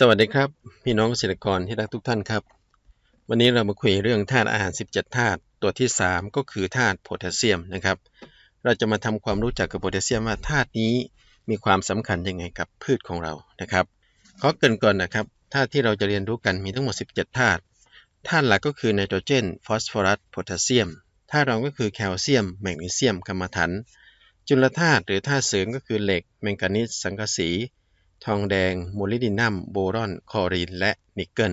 สวัสดีครับ พี่น้องเกษตรกรที่รักทุกท่านครับ วันนี้เรามาคุยเรื่องธาตุอาหาร 17ธาตุตัวที่ 3 ก็คือธาตุโพแทสเซียมนะครับ เราจะมาทำความรู้จักกับโพแทสเซียมว่าธาตุนี้มีความสำคัญยังไงกับพืชของเรานะครับขอเกรินก่อนนะครับธาตุที่เราจะเรียนรู้กันมีทั้งหมด 17ธาตุธาตุหลักก็คือไนโตรเจน ฟอสฟอรัสโพแทสเซียมธาตุรองก็คือแคลเซียม แมกนีเซียมกัมมันถัน จุลธาตุหรือธาตุเสริมก็คือเหล็ก แมงกานีสสังกะสี ทองแดง โมลิดินัม โบรอน คอรีน และนิกเกิล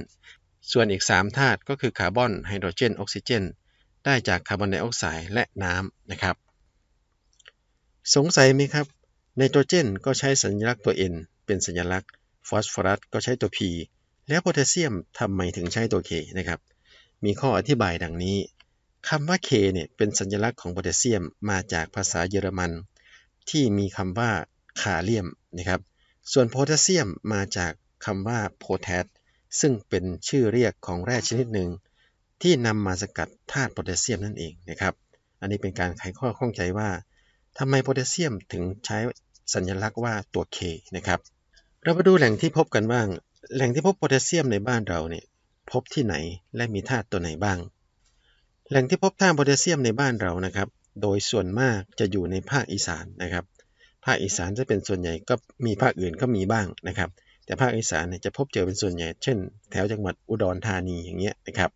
ส่วนอีก 3 ธาตุก็คือคาร์บอน ไฮโดรเจน ออกซิเจน ได้จากคาร์บอนไดออกไซด์และน้ำนะครับ สงสัยไหมครับไนโตรเจนก็ใช้สัญลักษณ์ตัว N เป็นสัญลักษณ์ ฟอสฟอรัสก็ใช้ตัว P แล้วโพแทสเซียมทำไมถึงใช้ตัว K นะครับ มีข้ออธิบายดังนี้คำว่า K เนี่ยเป็นสัญลักษณ์ของโพแทสเซียมมาจากภาษาเยอรมัน ที่มีคำว่าคาเลียมนะครับ ส่วนโพแทสเซียมมาจากคำว่าโพแทสซึ่งเป็นชื่อเรียกของแร่ชนิดหนึ่ง ที่นำมาสกัดธาตุโพแทสเซียมนั่นเองนะครับ อันนี้เป็นการไขข้อข้องใจว่าทำไมโพแทสเซียมถึงใช้สัญลักษณ์ว่าตัว K นะครับ เรามาดูแหล่งที่พบกันบ้าง แหล่งที่พบโพแทสเซียมในบ้านเราเนี่ยพบที่ไหนและมีธาตุตัวไหนบ้าง แหล่งที่พบธาตุโพแทสเซียมในบ้านเรานะครับ โดยส่วนมากจะอยู่ในภาคอีสานนะครับ ภาคอีสานจะเป็นส่วนใหญ่ก็มีภาคอื่นก็มีบ้างนะครับ แต่ภาคอีสานเนี่ยจะพบเจอเป็นส่วนใหญ่ เช่น แถวจังหวัดอุดรธานีอย่างเงี้ยนะครับ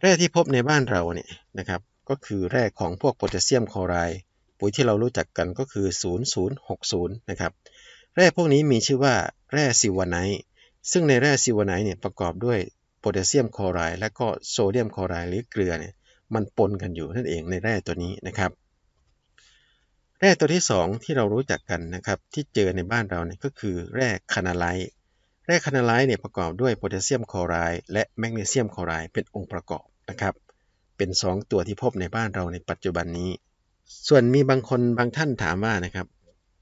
แร่ที่พบในบ้านเราเนี่ยนะครับ ก็คือแร่ของพวกโพแทสเซียมคลอไรด์ปุ๋ยที่เรารู้จักกันก็คือ 0060 นะครับ แร่พวกนี้มีชื่อว่าแร่ซิวาไนท์ซึ่งในแร่ซิวาไนท์เนี่ยประกอบด้วยโพแทสเซียมคลอไรด์และก็โซเดียมคลอไรด์หรือเกลือเนี่ยมันปนกันอยู่นั่นเองในแร่ตัวนี้นะครับ แร่ตัวที่ 2 ที่เรารู้จักกันนะครับที่เจอในบ้านเราเนี่ยก็คือแร่คานาไลท์แร่คานาไลท์เนี่ยประกอบด้วยโพแทสเซียมคลอไรด์และแมกนีเซียมคลอไรด์เป็นองค์ประกอบนะครับเป็น 2 ตัวที่พบในบ้านเราในปัจจุบันนี้ ส่วนมีบางคนบางท่านถามว่านะครับ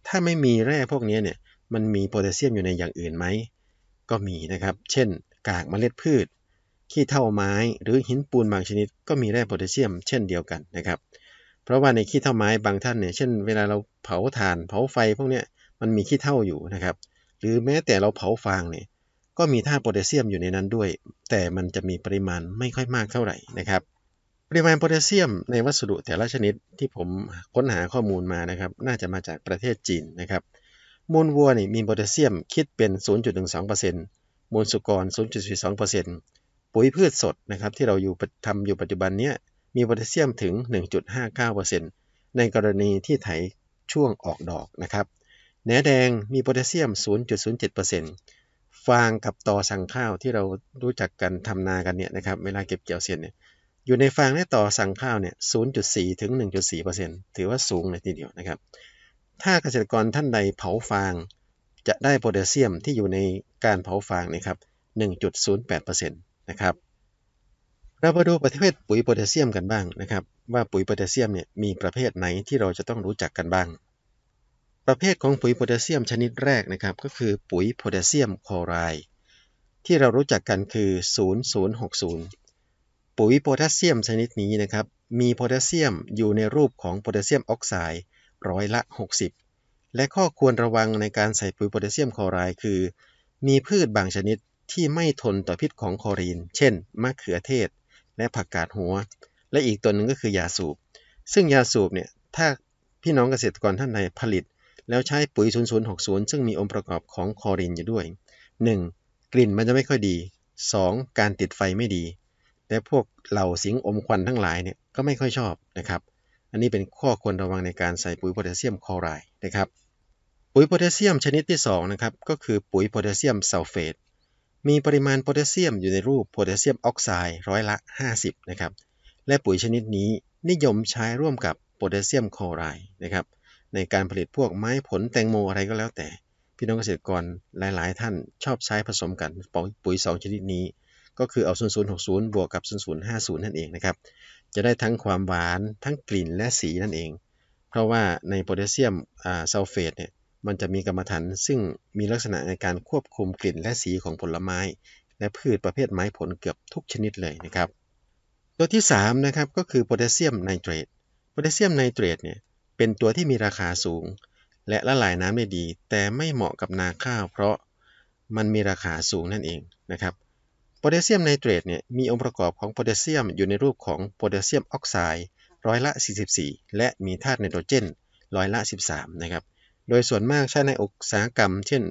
ถ้าไม่มีแร่พวกนี้เนี่ยมันมีโพแทสเซียมอยู่ในอย่างอื่นไหมก็มีนะครับ เช่น กากเมล็ดพืช ขี้เถ้าไม้ หรือหินปูนบางชนิด ก็มีแร่โพแทสเซียมเช่นเดียวกันนะครับ เพราะว่าในขี้เถ้าไม้บางท่านเนี่ยเช่นเวลาเราเผาถ่านเผาไฟพวกนี้มันมีขี้เถ้าอยู่นะครับ หรือแม้แต่เราเผาฟางเนี่ยก็มีธาตุโพแทสเซียมอยู่ในนั้นด้วย แต่มันจะมีปริมาณไม่ค่อยมากเท่าไหร่นะครับ ปริมาณโพแทสเซียมในวัสดุแต่ละชนิดที่ผมค้นหาข้อมูลมานะครับ น่าจะมาจากประเทศจีนนะครับ มูลวัวนี่มีโพแทสเซียมคิดเป็น 0.12%มูลสุกร 0.42%ปุ๋ยพืชสดนะครับที่เราอยู่ทำอยู่ปัจจุบันเนี้ย มีโพแทสเซียมถึง 1.59%ในกรณีที่ไถช่วงออกดอกนะครับแหนแดงมีโพแทสเซียม 0.07%ฟางกับตอสั่งข้าวที่เรารู้จักกันทำนากันเนี่ยนะครับเวลาเก็บเกี่ยวเสร็จเนี่ยอยู่ในฟางและตอสั่งข้าวเนี่ย 0.4 ถึง 1.4%ถือว่าสูงเลยทีเดียวนะครับ ถ้าเกษตรกรท่านใดเผาฟาง จะได้โพแทสเซียมที่อยู่ในการเผาฟางนะครับ 1.08%นะครับ เรามาดูประเภทปุ๋ยโพแทสเซียมกันบ้างนะครับ ว่าปุ๋ยโพแทสเซียมเนี่ยมีประเภทไหนที่เราจะต้องรู้จักกันบ้าง ประเภทของปุ๋ยโพแทสเซียมชนิดแรกนะครับก็คือปุ๋ยโพแทสเซียมคลอไรด์ที่เรารู้จักกันคือ 0060 ปุ๋ยโพแทสเซียมชนิดนี้นะครับมีโพแทสเซียมอยู่ในรูปของโพแทสเซียมออกไซด์ร้อยละ 60 และข้อควรระวังในการใส่ปุ๋ยโพแทสเซียมคลอไรด์คือ มีพืชบางชนิดที่ไม่ทนต่อพิษของคลอรีน เช่น มะเขือเทศ และผักกาดหัว และอีกตัวหนึ่งก็คือยาสูบ ซึ่งยาสูบเนี่ยถ้าพี่น้องเกษตรกรท่านใดผลิต แล้วใช้ปุ๋ย 0060 ซึ่งมีองค์ประกอบของคอรินอยู่ด้วย 1. กลิ่นมันจะไม่ค่อยดี 2. การติดไฟไม่ดี และพวกเหล่าสิงอมควันทั้งหลายเนี่ยก็ไม่ค่อยชอบนะครับ อันนี้เป็นข้อควรระวังในการใส่ปุ๋ยโพแทสเซียมคลอไรด์นะครับ ปุ๋ยโพแทสเซียมชนิดที่2นะครับก็คือปุ๋ยโพแทสเซียมซัลเฟต มีปริมาณโพแทสเซียมอยู่ในรูปโพแทสเซียมออกไซด์ร้อยละ 50 นะครับ และปุ๋ยชนิดนี้นิยมใช้ร่วมกับโพแทสเซียมคลอไรด์นะครับ ในการผลิตพวกไม้ผลแตงโมอะไรก็แล้วแต่ พี่น้องเกษตรกรหลาย ๆ ท่านชอบใช้ผสมกันปุ๋ย 2 ชนิดนี้ ก็คือเอา 0060 บวกกับ 0050 นั่นเองนะครับ จะได้ทั้งความหวานทั้งกลิ่นและสีนั่นเอง เพราะว่าในโพแทสเซียมซัลเฟตเนี่ย มันจะมีกรรมฐานซึ่งมีลักษณะในการควบคุมกลิ่นและสีของผลไม้ และพืชประเภทไม้ผลเกือบทุกชนิดเลยนะครับ ตัวที่3นะครับก็คือโพแทสเซียมไนเตรตโพแทสเซียมไนเตรตเนี่ยเป็นตัวที่มีราคาสูง และละลายน้ำได้ดี แต่ไม่เหมาะกับนาข้าว เพราะมันมีราคาสูงนั่นเองนะครับโพแทสเซียมไนเตรตเนี่ยมีองค์ประกอบของโพแทสเซียมอยู่ในรูปของโพแทสเซียมออกไซด์ร้อยละ 44 และมีธาตุไนโตรเจนร้อยละ 13 นะครับ โดยส่วนมากใช้ในอุตสาหกรรม เช่น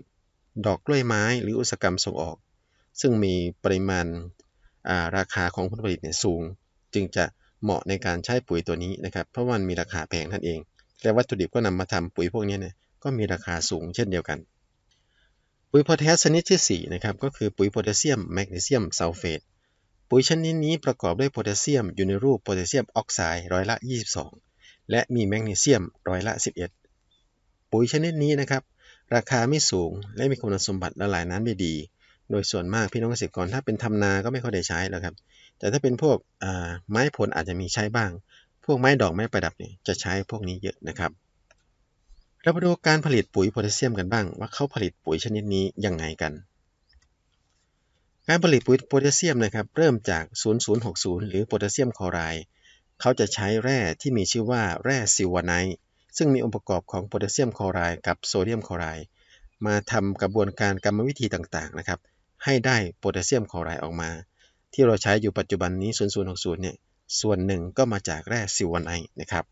ดอกกล้วยไม้หรืออุตสาหกรรมส่งออก ซึ่งมีปริมาณราคาของผลผลิตเนี่ยสูง จึงจะเหมาะในการใช้ปุ๋ยตัวนี้นะครับ เพราะมันมีราคาแพงนั่นเอง และวัตถุดิบก็นำมาทำปุ๋ยพวกนี้เนี่ยก็มีราคาสูงเช่นเดียวกัน ปุ๋ยโพแทสชนิดที่4นะครับก็คือปุ๋ยโพแทสเซียมแมกนีเซียมซัลเฟตปุ๋ยชนิดนี้ประกอบด้วยโพแทสเซียมอยู่ในรูปโพแทสเซียมออกไซด์ร้อยละ 22 และมีแมกนีเซียมร้อยละ 11 ปุ๋ยชนิดนี้นะครับ ราคาไม่สูงและมีคุณสมบัติละลายน้ำได้ดี โดยส่วนมากพี่น้องเกษตรกรถ้าเป็นทำนาก็ไม่ค่อยได้ใช้แล้วครับ แต่ถ้าเป็นพวกไม้ผลอาจจะมีใช้บ้าง พวกไม้ดอกไม้ประดับเนี่ยจะใช้พวกนี้เยอะนะครับ เรามาดูการผลิตปุ๋ยโพแทสเซียมกันบ้าง ว่าเขาผลิตปุ๋ยชนิดนี้ยังไงกัน การผลิตปุ๋ยโพแทสเซียมนะครับเริ่มจาก 0060 หรือโพแทสเซียมคลอไรด์เขาจะใช้แร่ที่มีชื่อว่าแร่ซิลวาไนท์ ซึ่งมีองค์ประกอบของโพแทสเซียมคลอไรด์กับโซเดียมคลอไรด์มาทำกระบวนการกรรมวิธีต่างๆนะครับให้ได้โพแทสเซียมคลอไรด์ออกมา ที่เราใช้อยู่ปัจจุบันนี้ 0060 เนี่ยส่วนหนึ่งก็มาจากแร่ซิวานไนนะครับ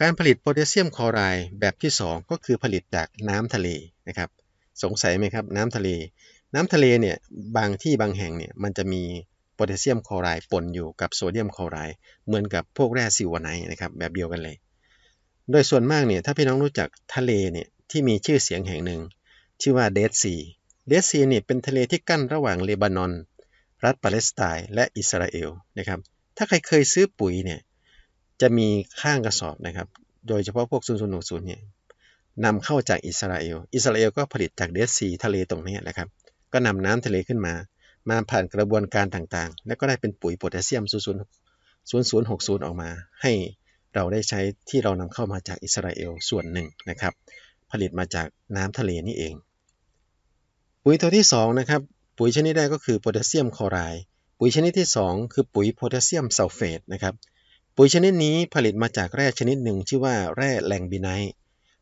การผลิตโพแทสเซียมคลอไรด์แบบที่ 2 ก็คือผลิตจากน้ำทะเลนะครับสงสัยไหมครับน้ำทะเล น้ำทะเลเนี่ยบางที่บางแห่งเนี่ยมันจะมี โพแทสเซียมคลอไรด์ปนอยู่กับโซเดียมคลอไรด์เหมือนกับพวกแร่ซิวาไนท์นะครับแบบเดียวกันเลย โดยส่วนมากเนี่ยถ้าพี่น้องรู้จักทะเลเนี่ยที่มีชื่อเสียงแห่งหนึ่ง ชื่อว่าเดดซีเดดซีเนี่ยเป็นทะเลที่กั้นระหว่างเลบานอน รัฐปาเลสไตน์และอิสราเอลนะครับถ้าใครเคยซื้อปุ๋ยเนี่ยจะมีข้างกระสอบนะครับ โดยเฉพาะพวก 0060เนี่ยนำเข้าจากอิสราเอล อิสราเอลก็ผลิตจากเดซีทะเลตรงนี้นะครับ ก็นำน้ำทะเลขึ้นมา มาผ่านกระบวนการต่างๆ แล้วก็ได้เป็นปุ๋ยโพแทสเซียม 0060 ออกมา ให้เราได้ใช้ที่เรานำเข้ามาจากอิสราเอลส่วนหนึ่งนะครับ ผลิตมาจากน้ำทะเลนี่เอง ปุ๋ยตัวที่2นะครับ ปุ๋ยชนิดแรกก็คือโพแทสเซียมคลอไรด์ ปุ๋ยชนิดที่ 2 คือปุ๋ยโพแทสเซียมซัลเฟตนะครับ ปุ๋ยชนิดนี้ผลิตมาจากแร่ชนิดหนึ่งชื่อว่าแร่แลงบิไนท์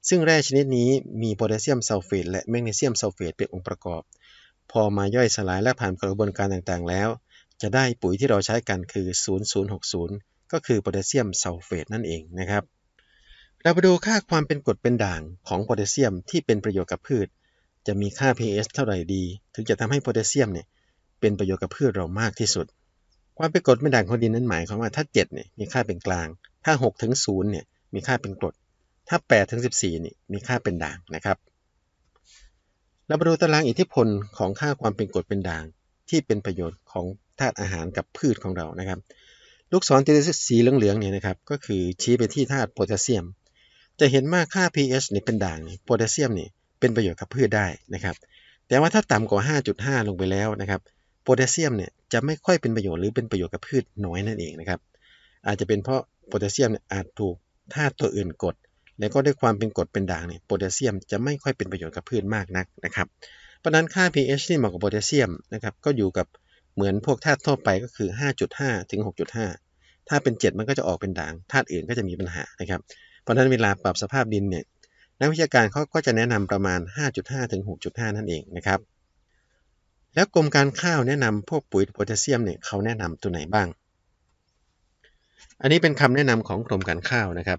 ซึ่งแร่ชนิดนี้มีโพแทสเซียมซัลเฟตและแมกนีเซียมซัลเฟตเป็นองค์ประกอบ พอมาย่อยสลายและผ่านกระบวนการต่างๆ แล้ว จะได้ปุ๋ยที่เราใช้กันคือ 0060 ก็คือโพแทสเซียมซัลเฟตนั่นเองนะครับ เราไปดูค่าความเป็นกรดเป็นด่างของโพแทสเซียมที่เป็นประโยชน์กับพืช จะมีค่า pH เท่าไหร่ดี ถึงจะทำให้โพแทสเซียมเนี่ยเป็นประโยชน์กับพืชเรามากที่สุด ความเป็นกรดไม่ด่างของดินนั้นหมายความว่าถ้า7เนี่ยมีค่าเป็นกลาง ถ้า6ถึง0เนี่ยมีค่าเป็นกรด ถ้า8ถึง14นี่มีค่าเป็นด่างนะครับ เรามาดูตารางอิทธิพลของค่าความเป็นกรดเป็นด่าง ที่เป็นประโยชน์ของธาตุอาหารกับพืชของเรานะครับ ลูกศรสีเหลืองๆเนี่ยนะครับก็คือชี้ไปที่ธาตุโพแทสเซียม จะเห็นว่าค่า pH เนี่ยเป็นด่างโพแทสเซียมนี่เป็นประโยชน์กับพืชได้นะครับ แต่ว่าถ้าต่ำกว่า 5.5 ลงไปแล้วนะครับโพแทสเซียมเนี่ยจะไม่ค่อยเป็นประโยชน์หรือเป็นประโยชน์กับพืชน้อยนั่นเองนะครับ อาจจะเป็นเพราะโพแทสเซียมเนี่ยอาจถูกธาตุตัวอื่นกด แล้วก็ด้วยความเป็นกรดเป็นด่างเนี่ยโพแทสเซียมจะไม่ค่อยเป็นประโยชน์กับพืชมากนักนะครับ เพราะนั้นค่า pH ที่เหมาะกับโพแทสเซียมนะครับก็อยู่กับเหมือนพวกธาตุทั่วไปก็คือ 5.5 ถึง 6.5 ถ้าเป็น 7 มันก็จะออกเป็นด่าง ธาตุอื่นก็จะมีปัญหานะครับ เพราะนั้นเวลาปรับสภาพดินเนี่ยนักวิชาการเขาก็จะแนะนำประมาณ 5.5 ถึง 6.5 นั่นเองนะครับ แล้วกรมการข้าวแนะนำพวกปุ๋ยโพแทสเซียมเนี่ยเขาแนะนำตัวไหนบ้าง อันนี้เป็นคำแนะนำของกรมการข้าวนะครับ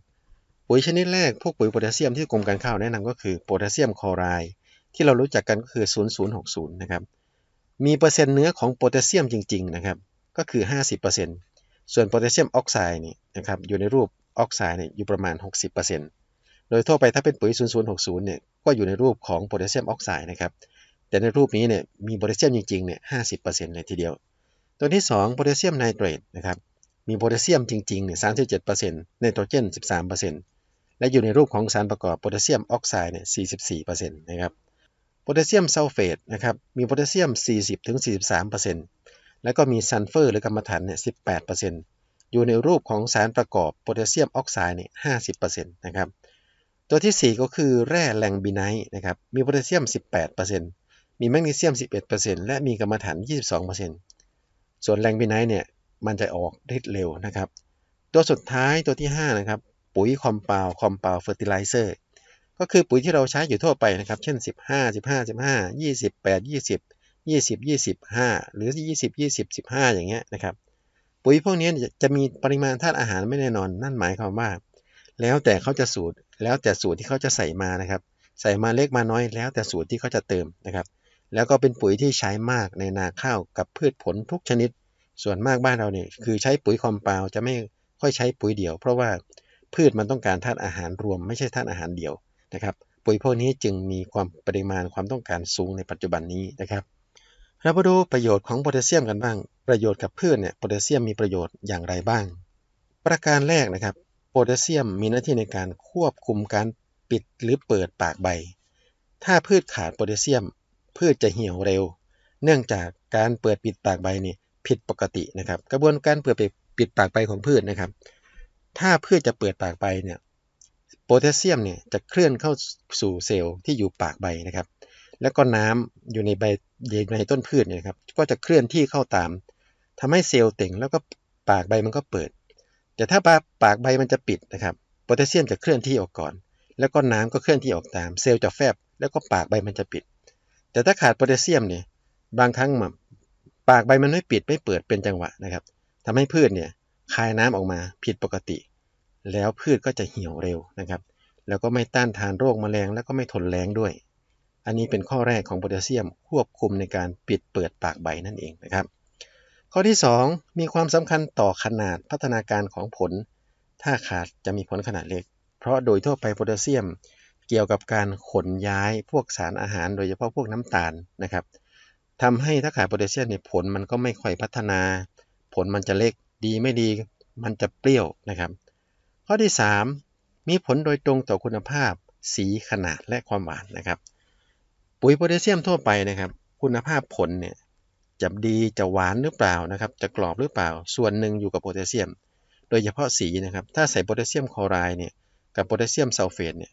ปุ๋ยชนิดแรกพวกปุ๋ยโพแทสเซียมที่กรมการข้าวแนะนำก็คือโพแทสเซียมคลอไรด์ที่เรารู้จักกันก็คือ 0060 นะครับ มีเปอร์เซ็นต์เนื้อของโพแทสเซียมจริง ๆ นะครับ ก็คือ 50%ส่วนโพแทสเซียมออกไซด์นี่นะครับอยู่ในรูปออกไซด์เนี่ยอยู่ประมาณ 60%โดยทั่วไปถ้าเป็นปุ๋ย 0060 เนี่ยก็อยู่ในรูปของโพแทสเซียมออกไซด์นะครับ แต่ในรูปนี้เนี่ยมีโพแทสเซียมจริงๆ เนี่ย 50%เลยทีเดียว ตัวที่2โพแทสเซียมไนเตรตนะครับ มีโพแทสเซียมจริงๆ เนี่ย 37%ไนโตรเจน 13% และอยู่ในรูปของสารประกอบโพแทสเซียมออกไซด์เนี่ยสี่สิบสี่เปอร์เซ็นต์นะครับ โพแทสเซียมซัลเฟตนะครับ มีโพแทสเซียมสี่สิบถึงสี่สิบสามเปอร์เซ็นต์แล้วก็มีซัลเฟอร์หรือกรรมฐานเนี่ยสิบแปดเปอร์เซ็นต์อยู่ในรูปของสารประกอบโพแทสเซียมออกไซด์เนี่ยห้าสิบเปอร์เซ็นต์นะครับ ตัวที่ 4 ก็คือแร่แลงบิไนท์นะครับ มีโพแทสเซียม 18%เปอร์เซ็นต์มีแมกนีเซียม 11%และมีกรรมฐาน 22%ส่วนแรงบิไนท์เนี่ย มันจะออกฤทธิ์เร็วนะครับ ตัวสุดท้ายตัวที่ 5 นะครับ ปุ๋ยคอมเปลคอมเปลเฟอร์ติไลเซอร์ก็คือปุ๋ยที่เราใช้อยู่ทั่วไปนะครับ เช่น 15 15 15 28 20 20 25หรือ 20 20 15 อย่างเงี้ยนะครับ ปุ๋ยพวกนี้จะมีปริมาณธาตุอาหารไม่แน่นอน นั่นหมายความว่า แล้วแต่เขาจะสูตร แล้วแต่สูตรที่เขาจะใส่มานะครับ ใส่มาเล็กมาน้อย แล้วแต่สูตรที่เขาจะเติมนะครับ แล้วก็เป็นปุ๋ยที่ใช้มากในนาข้าวกับพืชผลทุกชนิด ส่วนมากบ้านเราเนี่ยคือใช้ปุ๋ยคอมเปาจะไม่ค่อยใช้ปุ๋ยเดี่ยว เพราะว่า พืชมันต้องการธาตุอาหารรวม ไม่ใช่ธาตุอาหารเดี่ยวนะครับปุ๋ยพวกนี้จึงมีความปริมาณความต้องการสูงในปัจจุบันนี้นะครับเรามาดูประโยชน์ของโพแทสเซียมกันบ้าง ประโยชน์กับพืชเนี่ยโพแทสเซียมมีประโยชน์อย่างไรบ้าง ประการแรกนะครับโพแทสเซียมมีหน้าที่ในการควบคุมการปิดหรือเปิดปากใบ ถ้าพืชขาดโพแทสเซียม พืชจะเหี่ยวเร็ว เนื่องจากการเปิดปิดปากใบนี่ผิดปกตินะครับ กระบวนการเปิดปิดปากใบของพืชนะครับ ถ้าพืชจะเปิดปากใบเนี่ยโพแทสเซียมเนี่ยจะเคลื่อนเข้าสู่เซลล์ที่อยู่ปากใบนะครับ แล้วก็น้ำอยู่ในใบในต้นพืชเนี่ยครับก็จะเคลื่อนที่เข้าตามทำให้เซลล์เต่งแล้วก็ปากใบมันก็เปิด แต่ถ้าปากใบมันจะปิดนะครับโพแทสเซียมจะเคลื่อนที่ออกก่อน แล้วก็น้ำก็เคลื่อนที่ออกตาม เซลล์จะแฟบแล้วก็ปากใบมันจะปิด แต่ถ้าขาดโพแทสเซียมเนี่ยบางครั้งปากใบมันไม่ปิดไม่เปิดเป็นจังหวะนะครับทำให้พืชเนี่ย คายน้ำออกมาผิดปกติ แล้วพืชก็จะเหี่ยวเร็วนะครับ แล้วก็ไม่ต้านทานโรคแมลง แล้วก็ไม่ทนแรงด้วย อันนี้เป็นข้อแรกของโพแทสเซียมควบคุมในการปิดเปิดปากใบนั่นเองนะครับ ข้อที่ 2 มีความสำคัญต่อขนาดพัฒนาการของผล ถ้าขาดจะมีผลขนาดเล็ก เพราะโดยทั่วไปโพแทสเซียมเกี่ยวกับการขนย้ายพวกสารอาหารโดยเฉพาะพวกน้ำตาลนะครับทำให้ถ้าขาดโพแทสเซียมเนี่ยผลมันก็ไม่ค่อยพัฒนา ผลมันจะเล็ก ดีไม่ดีมันจะเปรี้ยวนะครับ ข้อที่ 3 มีผลโดยตรงต่อคุณภาพ สีขนาดและความหวานนะครับ ปุ๋ยโพแทสเซียมทั่วไปนะครับ คุณภาพผลเนี่ยจะดีจะหวานหรือเปล่านะครับ จะกรอบหรือเปล่า ส่วนหนึ่งอยู่กับโพแทสเซียม โดยเฉพาะสีนะครับ ถ้าใส่โพแทสเซียมคลอไรด์เนี่ยกับโพแทสเซียมซัลเฟตเนี่ย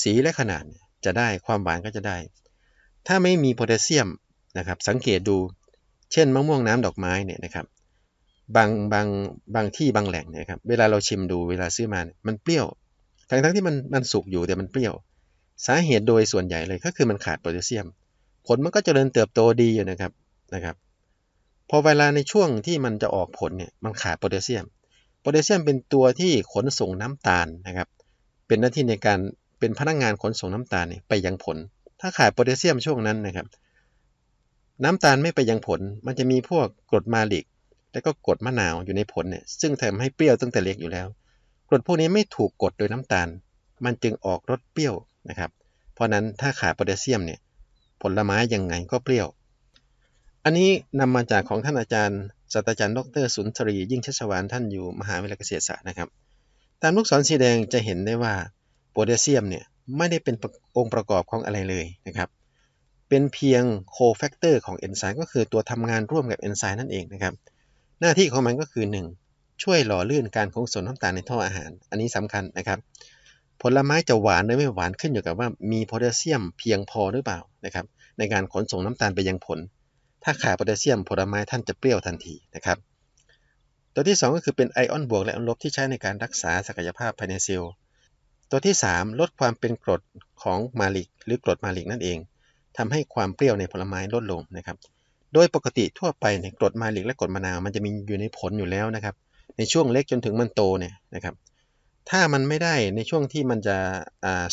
สีและขนาดจะได้ความหวานก็จะได้ ถ้าไม่มีโพแทสเซียมนะครับสังเกตดู เช่นมะม่วงน้ำดอกไม้เนี่ยนะครับ บางบางบางที่บางแหล่งเนี่ยครับเวลาเราชิมดูเวลาซื้อมามันเปรี้ยว ทั้งทั้งที่มันมันสุกอยู่แต่มันเปรี้ยว สาเหตุโดยส่วนใหญ่เลยก็คือมันขาดโพแทสเซียม ผลมันก็จเจริญเติบโตดีอยู่นะครับนะครับพอเวลาในช่วงที่มันจะออกผลเนี่ยมันขาดโพแทสเซียมโพแทสเซียมเป็นตัวที่ขนส่งน้ำตาลนะครับ เป็นหน้าที่ในการเป็นพนักงงานขนส่งน้ำตาลเนี่ยไปยังผล ถ้าขาดโพแทสเซียมช่วงนั้นนะครับ น้ำตาลไม่ไปยังผล มันจะมีพวกกรดมาลิก แล้วก็กรดมะนาวอยู่ในผลเนี่ยซึ่งทำให้เปรี้ยวตั้งแต่เล็กอยู่แล้วกรดพวกนี้ไม่ถูกกดโดยน้ำตาล มันจึงออกรสเปรี้ยวนะครับ เพราะนั้นถ้าขาดโพแทสเซียมเนี่ยผลไม้ยังไงก็เปรี้ยว อันนี้นำมาจากของท่านอาจารย์ศาสตราจารย์ดรสุนทรี ยิ่งชัชวานท่านอยู่มหาวิทยาลัยเกษตรศาสตร์นะครับ ตามลูกศรสีแดงจะเห็นได้ว่าโพแทสเซียมเนี่ยไม่ได้เป็นองค์ประกอบของอะไรเลยนะครับ เป็นเพียงโคแฟกเตอร์ของเอนไซม์ก็คือตัวทำงานร่วมกับเอนไซม์นั่นเองนะครับ หน้าที่ของมันก็คือ 1. ช่วยหล่อลื่นการคงส่วนน้ำตาลในท่ออาหาร อันนี้สำคัญนะครับ ผลไม้จะหวานหรือไม่หวานขึ้นอยู่กับว่ามีโพแทสเซียมเพียงพอหรือเปล่านะครับ ในการขนส่งน้ำตาลไปยังผล ถ้าขาดโพแทสเซียมผลไม้ท่านจะเปรี้ยวทันทีนะครับตัวที่ 2 ก็คือเป็นไอออนบวกและไอออนลบที่ใช้ในการรักษาศักยภาพภายในเซลล์ตัวที่ 3 ลดความเป็นกรดของมาลิกหรือกรดมาลิกนั่นเองทำให้ความเปรี้ยวในผลไม้ลดลงนะครับ โดยปกติทั่วไปเนี่ยกรดมาลิกและกรดมะนาวมันจะมีอยู่ในผลอยู่แล้วนะครับ ในช่วงเล็กจนถึงมันโตเนี่ยนะครับ ถ้ามันไม่ได้ในช่วงที่มันจะ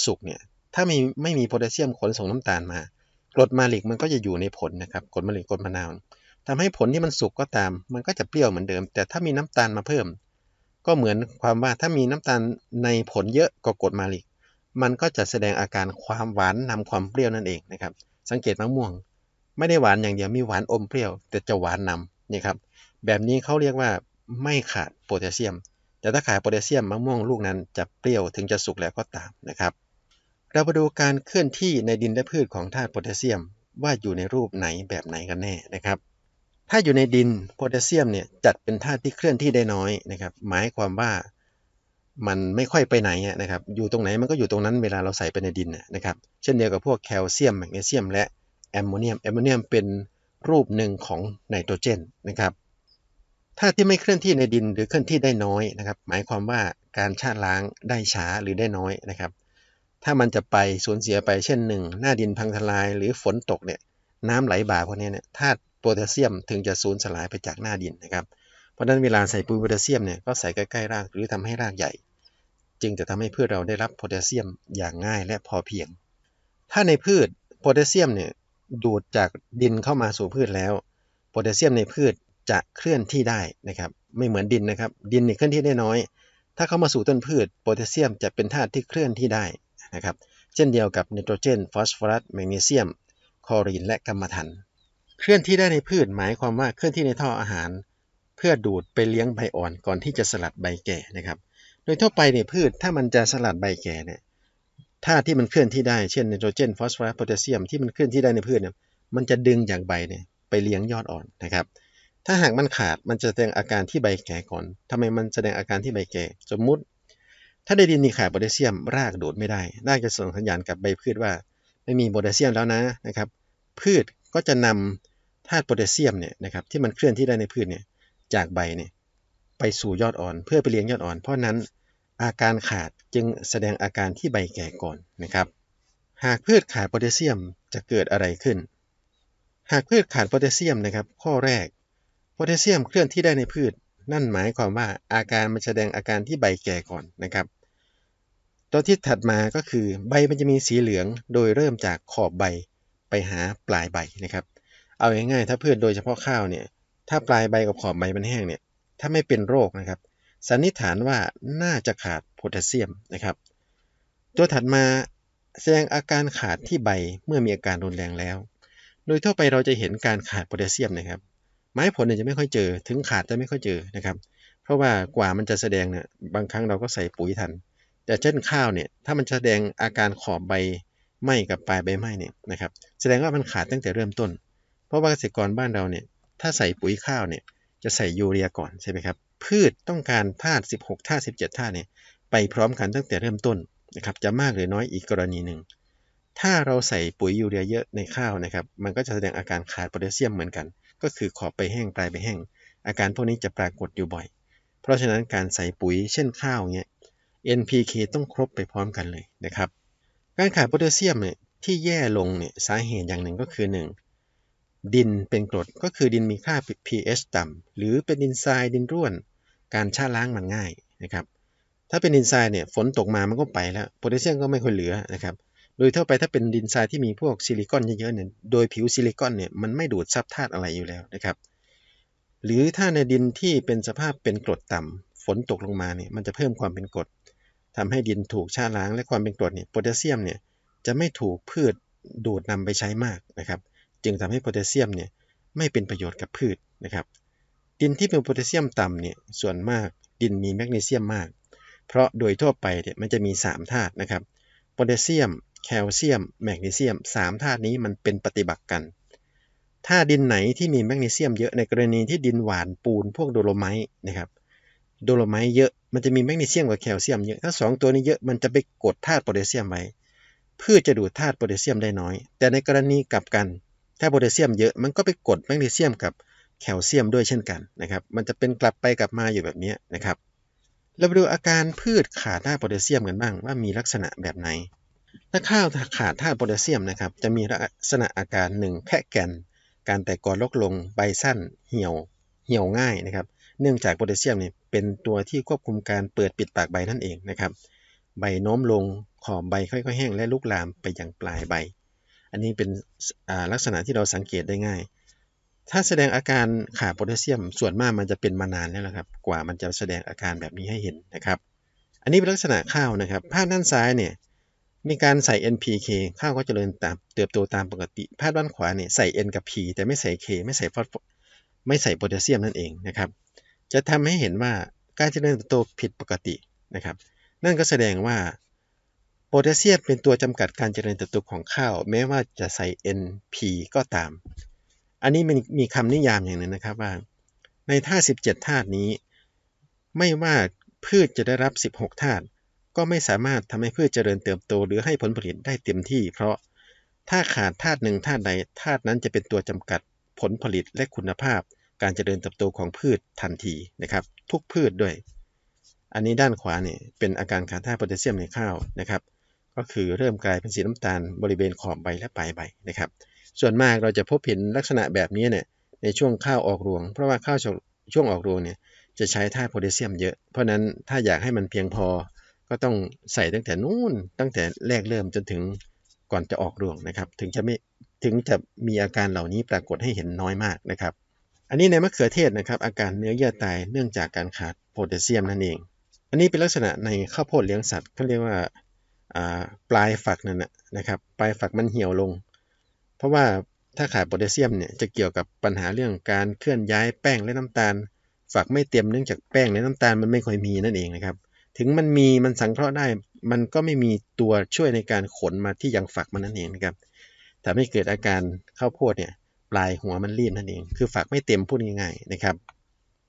สุกเนี่ย ถ้าไม่ไม่มีโพแทสเซียมขนส่งน้ำตาลมากรดมาลิกมันก็จะอยู่ในผลนะครับกรดมาลิกกรดมะนาวทำให้ผลที่มันสุกก็ตาม มันก็จะเปรี้ยวเหมือนเดิม แต่ถ้ามีน้ำตาลมาเพิ่ม ก็เหมือนความว่าถ้ามีน้ำตาลในผลเยอะกว่ากรดมาลิก มันก็จะแสดงอาการความหวานนำความเปรี้ยวนั่นเองนะครับ สังเกตมะม่วง ไม่ได้หวานอย่างเดียวมีหวานอมเปรี้ยว แต่จะหวานนำนี่ครับ แบบนี้เขาเรียกว่าไม่ขาดโพแทสเซียม แต่ถ้าขาดโพแทสเซียมมะม่วงลูกนั้นจะเปรี้ยวถึงจะสุกแล้วก็ตามนะครับ เรามาดูการเคลื่อนที่ในดินและพืชของธาตุโพแทสเซียม ว่าอยู่ในรูปไหนแบบไหนกันแน่นะครับ ถ้าอยู่ในดินโพแทสเซียมเนี่ยจัดเป็นธาตุที่เคลื่อนที่ได้น้อยนะครับ หมายความว่ามันไม่ค่อยไปไหนนะครับ อยู่ตรงไหนมันก็อยู่ตรงนั้นเวลาเราใส่ไปในดินนะครับ เช่นเดียวกับพวกแคลเซียมแมกนีเซียมและ แอมโมเนียมแอมโมเนียมเป็นรูปหนึ่งของไนโตรเจนนะครับธาตุที่ไม่เคลื่อนที่ในดินหรือเคลื่อนที่ได้น้อยนะครับ หมายความว่าการชาล้างได้ช้าหรือได้น้อยนะครับ ถ้ามันจะไปสูญเสียไปเช่นหนึ่งหน้าดินพังทลายหรือฝนตกเนี่ยน้ำไหลบ่าพวกนี้เนี่ยธาตุโพแทสเซียมถึงจะสูญสลายไปจากหน้าดินนะครับ เพราะฉะนั้นเวลาใส่ปุ๋ยโพแทสเซียมเนี่ยก็ใส่ใกล้ๆรากหรือทำให้รากใหญ่ จึงจะทำให้พืชเราได้รับโพแทสเซียมอย่างง่ายและพอเพียง ถ้าในพืชโพแทสเซียมเนี่ย ดูดจากดินเข้ามาสู่พืชแล้วโพแทสเซียมในพืชจะเคลื่อนที่ได้นะครับ ไม่เหมือนดินนะครับ ดินเนี่ยเคลื่อนที่ได้น้อย ถ้าเข้ามาสู่ต้นพืชโพแทสเซียมจะเป็นธาตุที่เคลื่อนที่ได้นะครับ เช่นเดียวกับไนโตรเจน ฟอสฟอรัส แมกนีเซียม คลอรีน และกัมมันถัน เคลื่อนที่ได้ในพืชหมายความว่าเคลื่อนที่ในท่ออาหาร เพื่อดูดไปเลี้ยงใบอ่อนก่อนที่จะสลัดใบแก่นะครับ โดยทั่วไปเนี่ยพืชถ้ามันจะสลัดใบแก่เนี่ย ธาตุที่มันเคลื่อนที่ได้ เช่นไนโตรเจน ฟอสฟอรัส โพแทสเซียม ที่มันเคลื่อนที่ได้ในพืชเนี่ย มันจะดึงจากใบเนี่ยไปเลี้ยงยอดอ่อนนะครับ ถ้าหากมันขาด มันจะแสดงอาการที่ใบแก่ก่อนทำไมมันแสดงอาการที่ใบแก่ สมมุติ ถ้าในดินมีขาดโพแทสเซียม รากดูดไม่ได้ รากจะส่งสัญญาณกับใบพืชว่า ไม่มีโพแทสเซียมแล้วนะนะครับ พืชก็จะนำธาตุโพแทสเซียมเนี่ยนะครับที่มันเคลื่อนที่ได้ในพืชเนี่ยจากใบเนี่ยไปสู่ยอดอ่อน เพื่อไปเลี้ยงยอดอ่อน เพราะนั้น อาการขาดจึงแสดงอาการที่ใบแก่ก่อนนะครับ หากพืชขาดโพแทสเซียมจะเกิดอะไรขึ้น หากพืชขาดโพแทสเซียมนะครับ ข้อแรกโพแทสเซียมเคลื่อนที่ได้ในพืช นั่นหมายความว่าอาการมันแสดงอาการที่ใบแก่ก่อนนะครับตัวที่ถัดมาก็คือใบมันจะมีสีเหลืองโดยเริ่มจากขอบใบไปหาปลายใบนะครับ เอาง่ายๆถ้าพืชโดยเฉพาะข้าวเนี่ยถ้าปลายใบกับขอบใบมันแห้งเนี่ยถ้าไม่เป็นโรคนะครับ สันนิษฐานว่าน่าจะขาดโพแทสเซียมนะครับ ตัวถัดมาแสดงอาการขาดที่ใบเมื่อมีอาการรุนแรงแล้ว โดยทั่วไปเราจะเห็นการขาดโพแทสเซียมนะครับ ไม้ผลเนี่ยจะไม่ค่อยเจอ ถึงขาดจะไม่ค่อยเจอนะครับ เพราะว่ากว่ามันจะแสดงเนี่ยบางครั้งเราก็ใส่ปุ๋ยทัน แต่เช่นข้าวเนี่ยถ้ามันแสดงอาการขอบใบไหม้กับปลายใบไหม้เนี่ยนะครับ แสดงว่ามันขาดตั้งแต่เริ่มต้น เพราะว่าเกษตรกรบ้านเราเนี่ยถ้าใส่ปุ๋ยข้าวเนี่ยจะใส่ยูเรียก่อนใช่ไหมครับ พืชต้องการธาตุ16ธาตุ17ธาตุเนี่ยไปพร้อมกันตั้งแต่เริ่มต้นนะครับจะมากหรือน้อยอีกกรณีหนึ่ง ถ้าเราใส่ปุ๋ยยูเรียเยอะในข้าวนะครับ มันก็จะแสดงอาการขาดโพแทสเซียมเหมือนกัน ก็คือขอบไปแห้งปลายไปแห้ง อาการพวกนี้จะปรากฏอยู่บ่อย เพราะฉะนั้นการใส่ปุ๋ยเช่นข้าวเงี้ย NPK ต้องครบไปพร้อมกันเลยนะครับ การขาดโพแทสเซียมเนี่ยที่แย่ลงเนี่ยสาเหตุอย่างหนึ่งก็คือ 1. ดินเป็นกรดก็คือดินมีค่า pH ต่ำหรือเป็นดินทรายดินร่วน การชะล้างมันง่ายนะครับถ้าเป็นดินทรายเนี่ยฝนตกมามันก็ไปแล้วโพแทสเซียมก็ไม่ค่อยเหลือนะครับโดยทั่วไปถ้าเป็นดินทรายที่มีพวกซิลิคอนเยอะๆเนี่ยโดยผิวซิลิคอนเนี่ยมันไม่ดูดซับธาตุอะไรอยู่แล้วนะครับหรือถ้าในดินที่เป็นสภาพเป็นกรดต่ำฝนตกลงมาเนี่ยมันจะเพิ่มความเป็นกรดทำให้ดินถูกชะล้างและความเป็นกรดเนี่ยโพแทสเซียมเนี่ยจะไม่ถูกพืชดูดนำไปใช้มากนะครับ จึงทำให้โพแทสเซียมเนี่ยไม่เป็นประโยชน์กับพืชนะครับ ดินที่เป็นโพแทสเซียมต่ำเนี่ยส่วนมากดินมีแมกนีเซียมมาก เพราะโดยทั่วไปเนี่ยมันจะมี 3 ธาตุนะครับโพแทสเซียม แคลเซียม แมกนีเซียม 3 ธาตุนี้มันเป็นปฏิบัติกัน ถ้าดินไหนที่มีแมกนีเซียมเยอะในกรณีที่ดินหวานปูนพวกโดโลไมต์นะครับโดโลไมต์เยอะมันจะมีแมกนีเซียมกับแคลเซียมเยอะถ้า 2 ตัวนี้เยอะมันจะไปกดธาตุโพแทสเซียมไว้พืชจะดูดธาตุโพแทสเซียมได้น้อย แต่ในกรณีกลับกัน ถ้าโพแทสเซียมเยอะมันก็ไปกดแมกนีเซียมกับ แคลเซียมด้วยเช่นกันนะครับ มันจะเป็นกลับไปกลับมาอยู่แบบนี้นะครับ เราไปดูอาการพืชขาดธาตุโพแทสเซียมกันบ้างว่ามีลักษณะแบบไหน ถ้าข้าวขาดธาตุโพแทสเซียมนะครับ จะมีลักษณะอาการหนึ่งแค่แก่น การแตกกอลกลง ใบสั้น เหี่ยว เหี่ยวง่ายนะครับ เนื่องจากโพแทสเซียมเนี่ยเป็นตัวที่ควบคุมการเปิดปิดปากใบนั่นเองนะครับ ใบโน้มลง ขอบใบค่อยๆแห้งและลุกลามไปยังปลายใบ อันนี้เป็นลักษณะที่เราสังเกตได้ง่าย ถ้าแสดงอาการขาดโพแทสเซียมส่วนมากมันจะเป็นมานานแล้วละครับ กว่ามันจะแสดงอาการแบบนี้ให้เห็นนะครับ อันนี้เป็นลักษณะข้าวนะครับ ภาพด้านซ้ายเนี่ยมีการใส่ NPK ข้าวก็เจริญตามเติบโตตามปกติ ภาพด้านขวาเนี่ยใส่ N กับ P แต่ไม่ใส่ K ไม่ใส่ฟอสไม่ใส่โพแทสเซียมนั่นเองนะครับ จะทำให้เห็นว่าการเจริญเติบโตผิดปกตินะครับ นั่นก็แสดงว่าโพแทสเซียมเป็นตัวจำกัดการเจริญเติบโตของข้าว แม้ว่าจะใส่ NP ก็ตาม อันนี้มันมีคำนิยามอย่างหนึ่งนะครับว่า ในธาตุ17ธาตุนี้ ไม่ว่าพืชจะได้รับ 16ธาตุก็ไม่สามารถทำให้พืชเจริญเติบโต หรือให้ผลผลิตได้เต็มที่ เพราะถ้าขาดธาตุหนึ่งธาตุใดธาตุนั้นจะเป็นตัวจำกัดผลผลิตและคุณภาพ การเจริญเติบโตของพืชทันทีนะครับ ทุกพืชด้วย อันนี้ด้านขวาเนี่ยเป็นอาการขาดธาตุโพแทสเซียมในข้าวนะครับ ก็คือเริ่มกลายเป็นสีน้ำตาลบริเวณขอบใบและปลายใบนะครับ ส่วนมากเราจะพบเห็นลักษณะแบบนี้เนี่ยในช่วงข้าวออกรวง เพราะว่าข้าวช่วงออกรวงเนี่ยจะใช้ธาตุโพแทสเซียมเยอะ เพราะนั้นถ้าอยากให้มันเพียงพอ ก็ต้องใส่ตั้งแต่นู้นตั้งแต่แรกเริ่มจนถึงก่อนจะออกรวงนะครับ ถึงจะไม่ถึงจะมีอาการเหล่านี้ปรากฏให้เห็นน้อยมากนะครับ อันนี้ในมะเขือเทศนะครับ อาการเนื้อเยื่อตายเนื่องจากการขาดโพแทสเซียมนั่นเอง อันนี้เป็นลักษณะในข้าวโพดเลี้ยงสัตว์เขาเรียกว่าปลายฝักนั่นนะครับ ปลายฝักมันเหี่ยวลง ราะว่าถ้าขาดโพแทสเซียมเนี่ยจะเกี่ยวกับปัญหาเรื่องการเคลื่อนย้ายแป้งและน้ำตาล ฝักไม่เต็มเนื่องจากแป้งและน้ำตาลมันไม่ค่อยมีนั่นเองนะครับ ถึงมันมีมันสังเคราะห์ได้ มันก็ไม่มีตัวช่วยในการขนมาที่ยังฝักมันนั่นเองนะครับทำให้เกิดอาการข้าวโพดเนี่ยปลายหัวมันรีบนั่นเอง คือฝักไม่เต็มพูดง่ายๆนะครับ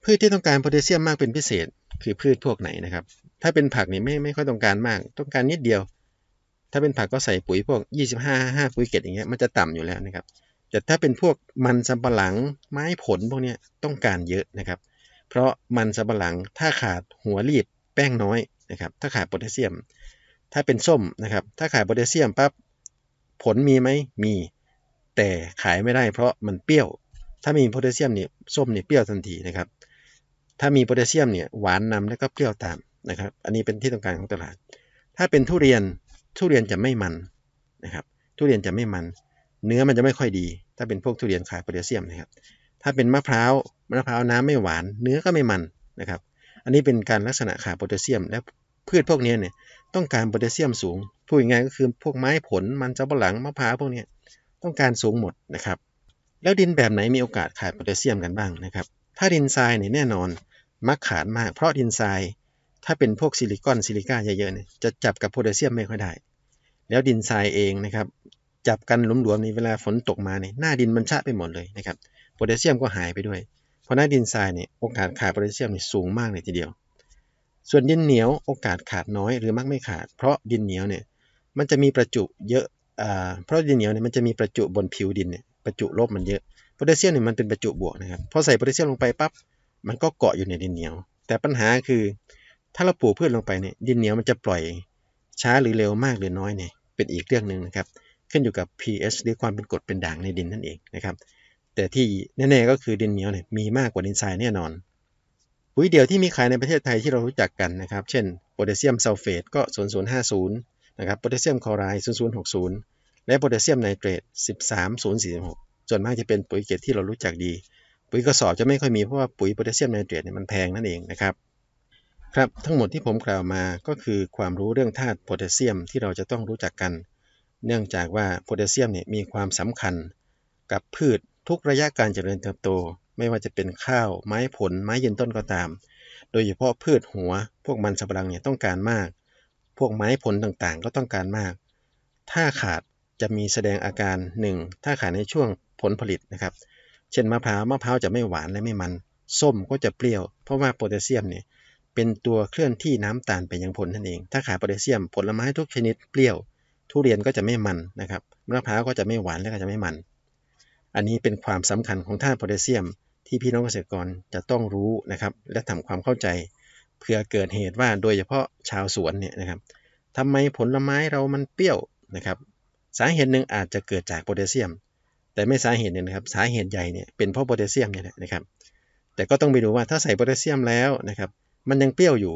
พืชที่ต้องการโพแทสเซียมมากเป็นพิเศษคือพืชพวกไหนนะครับ ถ้าเป็นผักนี่ไม่ไม่ค่อยต้องการมาก ต้องการนิดเดียว ถ้าเป็นผักก็ใส่ปุ๋ยพวก 25 5ปุ๋ยเกตอย่างเงี้ยมันจะต่ำอยู่แล้วนะครับ แต่ถ้าเป็นพวกมันสำปะหลังไม้ผลพวกนี้ต้องการเยอะนะครับ เพราะมันสำปะหลังถ้าขาดหัวรีบแป้งน้อยนะครับ ถ้าขาดโพแทสเซียม ถ้าเป็นส้มนะครับ ถ้าขาดโพแทสเซียมปั๊บผลมีไหมมี แต่ขายไม่ได้เพราะมันเปรี้ยว ถ้ามีโพแทสเซียมเนี่ยส้มเนี่ยเปรี้ยวทันทีนะครับ ถ้ามีโพแทสเซียมเนี่ยหวานนำแล้วก็เปรี้ยวตามนะครับ อันนี้เป็นที่ต้องการของตลาด ถ้าเป็นทุเรียน ทุเรียนจะไม่มันนะครับทุเรียนจะไม่มัน เนื้อมันจะไม่ค่อยดี ถ้าเป็นพวกทุเรียนขาดโพแทสเซียมนะครับถ้าเป็นมะพร้าวมะพร้าวน้ำไม่หวาน เนื้อก็ไม่มันนะครับอันนี้เป็นการลักษณะขาดโพแทสเซียม และพืชพวกนี้เนี่ยต้องการโพแทสเซียมสูงพูดง่ายก็คือพวกไม้ผลมันสำปะหลังมะพร้าวพวกนี้ต้องการสูงหมดนะครับแล้วดินแบบไหนมีโอกาสขาดโพแทสเซียมกันบ้างนะครับถ้าดินทรายเนี่ยแน่นอนมักขาดมากเพราะดินทราย ถ้าเป็นพวกซิลิคอนซิลิก้าเยอะๆเนี่ยจะจับกับโพแทสเซียมไม่ค่อยได้ แล้วดินทรายเองนะครับจับกันหลวมๆในเวลาฝนตกมาเนี่ยหน้าดินมันชะไปหมดเลยนะครับโพแทสเซียมก็หายไปด้วย เพราะหน้าดินทรายเนี่ยโอกาสขาดโพแทสเซียมนี่สูงมากเลยทีเดียว ส่วนดินเหนียวโอกาสขาดน้อยหรือมักไม่ขาด เพราะดินเหนียวเนี่ยมันจะมีประจุเยอะอ่าเพราะดินเหนียวเนี่ยมันจะมีประจุบนผิวดินเนี่ยประจุลบมันเยอะโพแทสเซียมเนี่ยมันเป็นประจุบวกนะครับพอใส่โพแทสเซียมลงไปปั๊บมันก็เกาะอยู่ในดินเหนียว แต่ปัญหาคือ ถ้าเราปลูกพืชลงไปเนี่ยดินเหนียวมันจะปล่อยช้าหรือเร็วมากหรือน้อยเนี่ยเป็นอีกเรื่องหนึ่งนะครับ ขึ้นอยู่กับ pH หรือความเป็นกรดเป็นด่างในดินนั่นเองนะครับ แต่ที่แน่ๆก็คือดินเหนียวเนี่ยมีมากกว่าดินทรายแน่นอนปุ๋ยเดียวที่มีขายในประเทศไทยที่เรารู้จักกันนะครับ เช่นโพแทสเซียมซัลเฟตก็ 0050 นะครับ โพแทสเซียมคลอไรด์0060 และโพแทสเซียมไนเตรต 13046 ส่วนมากจะเป็นปุ๋ยเกรดที่เรารู้จักดี ปุ๋ยกระสอบจะไม่ค่อยมีเพราะว่าปุ๋ยโพแทสเซียมไนเตรตเนี่ยมันแพงนั่นเองนะครับ ครับทั้งหมดที่ผมกล่าวมาก็คือความรู้เรื่องธาตุโพแทสเซียมที่เราจะต้องรู้จักกัน เนื่องจากว่าโพแทสเซียมเนี่ยมีความสำคัญ กับพืชทุกระยะการเจริญเติบโต ไม่ว่าจะเป็นข้าว ไม้ผล ไม้ยืนต้นก็ตาม โดยเฉพาะพืชหัว พวกมันสำปะหลังเนี่ยต้องการมาก พวกไม้ผลต่างๆ ก็ต้องการมาก ถ้าขาดจะมีแสดงอาการ 1. ถ้าขาดในช่วงผลผลิตนะครับ เช่นมะพร้าวมะพร้าวจะไม่หวานและไม่มัน ส้มก็จะเปรี้ยว เพราะว่าโพแทสเซียมเนี่ย เป็นตัวเคลื่อนที่น้ำตาลไปยังผลนั่นเอง ถ้าขาดโพแทสเซียมผลไม้ทุกชนิดเปรี้ยว ทุเรียนก็จะไม่มันนะครับมะพร้าวก็จะไม่หวานและก็จะไม่มัน อันนี้เป็นความสำคัญของธาตุโพแทสเซียม ที่พี่น้องเกษตรกรจะต้องรู้นะครับ และทำความเข้าใจเพื่อเกิดเหตุว่าโดยเฉพาะชาวสวนเนี่ยนะครับทำไมผลไม้เรามันเปรี้ยวนะครับ สาเหตุหนึ่งอาจจะเกิดจากโพแทสเซียม แต่ไม่สาเหตุหนึ่งนะครับสาเหตุใหญ่เนี่ยเป็นเพราะโพแทสเซียมเนี่ยนะครับ แต่ก็ต้องไปดูว่าถ้าใส่โพแทสเซียมแล้วนะครับ มันยังเปรี้ยวอยู่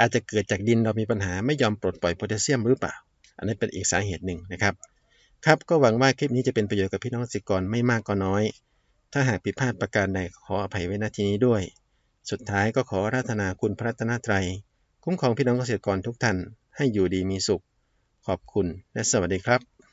อาจจะเกิดจากดินเรามีปัญหาไม่ยอมปลดปล่อยโพแทสเซียมหรือเปล่า อันนี้เป็นอีกสาเหตุหนึ่งนะครับ ครับก็หวังว่าคลิปนี้จะเป็นประโยชน์กับพี่น้องเกษตรกรไม่มากก็น้อย ถ้าหากผิดพลาดประการใดขออภัยไว้ณที่นี้ด้วย สุดท้ายก็ขอราธนาคุณพระรัตนตรัยคุ้มครองพี่น้องเกษตรกรทุกท่านให้อยู่ดีมีสุข ขอบคุณและสวัสดีครับ